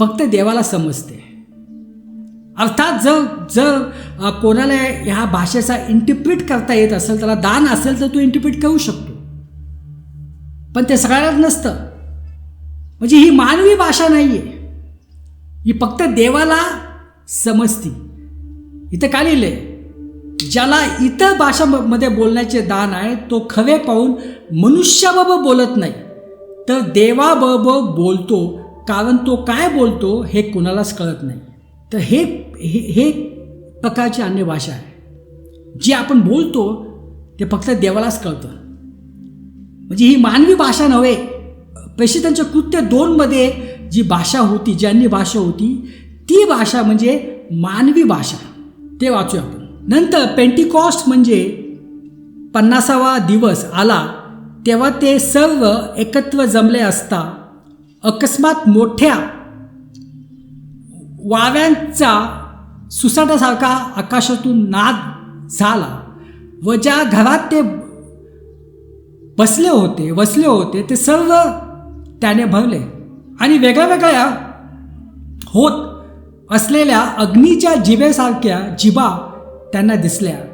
फक्त देवाला समजते. अर्थात जर जर कोणाला ह्या भाषेचा इंटरप्रिट करता येत असेल त्याला दान असेल तर तो इंटरप्रिट करू शकतो. पण ते सगळ्यालाच नसतं. म्हणजे ही मानवी भाषा नाही आहे ही फक्त देवाला समजती. इथं काय लिहिलंय? ज्याला इतर भाषामध्ये बोलण्याचे दान आहे तो खरे पाहून मनुष्याबाबत बोलत नाही. तर देवाबरोबर बोलतो कारण तो काय बोलतो हे कुणालाच कळत नाही. तर हे हे हे प्रकारची अन्य भाषा आहे. जी आपण बोलतो ते फक्त देवालाच कळतं. म्हणजे ही मानवी भाषा नव्हे प्रेषितांच्या कृत्य दोनमध्ये जी भाषा होती जी अन्य भाषा होती ती भाषा म्हणजे मानवी भाषा. ते वाचूया आपण. नंतर पेंटिकॉस्ट म्हणजे पन्नासावा दिवस आला तेव्हा ते सर्व एकत्र जमले असता अकस्मात मोठ्या वाव्यांचा सुसाटासारखा आकाशातून नाद झाला. व ज्या घरात ते बसले होते वसले होते ते सर्व त्याने भरले. आणि वेगळ्या वेगळ्या होत असलेल्या अग्नीच्या जिभेसारख्या जिबा त्यांना दिसल्या.